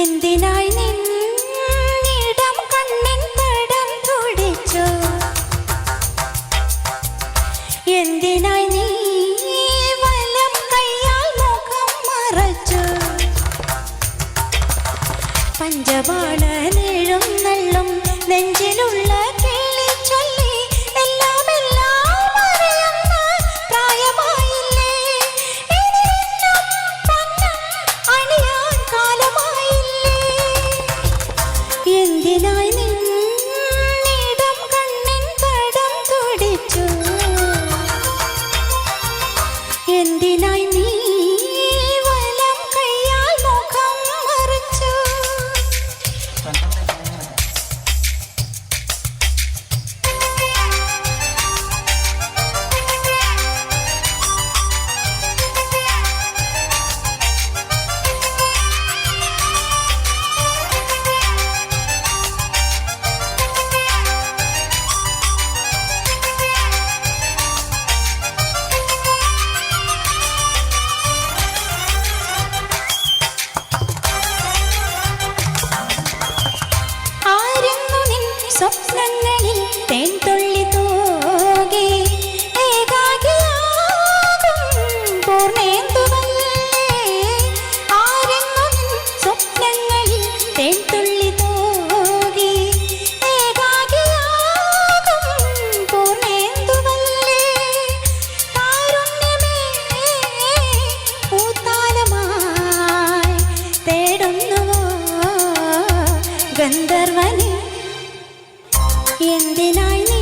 എന്തിനായി നിന്നിടം കണ്ണിൻ പടം തുടിച്ചു? എന്തിനായി നീ വലം കൈയാൽ മുഖം മറച്ചു? പഞ്ചപാണ നീഴുന്നള്ളും നെഞ്ചിലുള്ള എന്തിനായി നിന്നിടം കണ്ണിൻ പടം തുടിച്ചു? എന്തിനായി സ്വപ്നങ്ങളിൽ തേൻതുള്ളി തൂകി ഗന്ധർവനെ എന്തിനായി നീ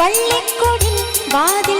வள்ளிக்கொடி வாதில்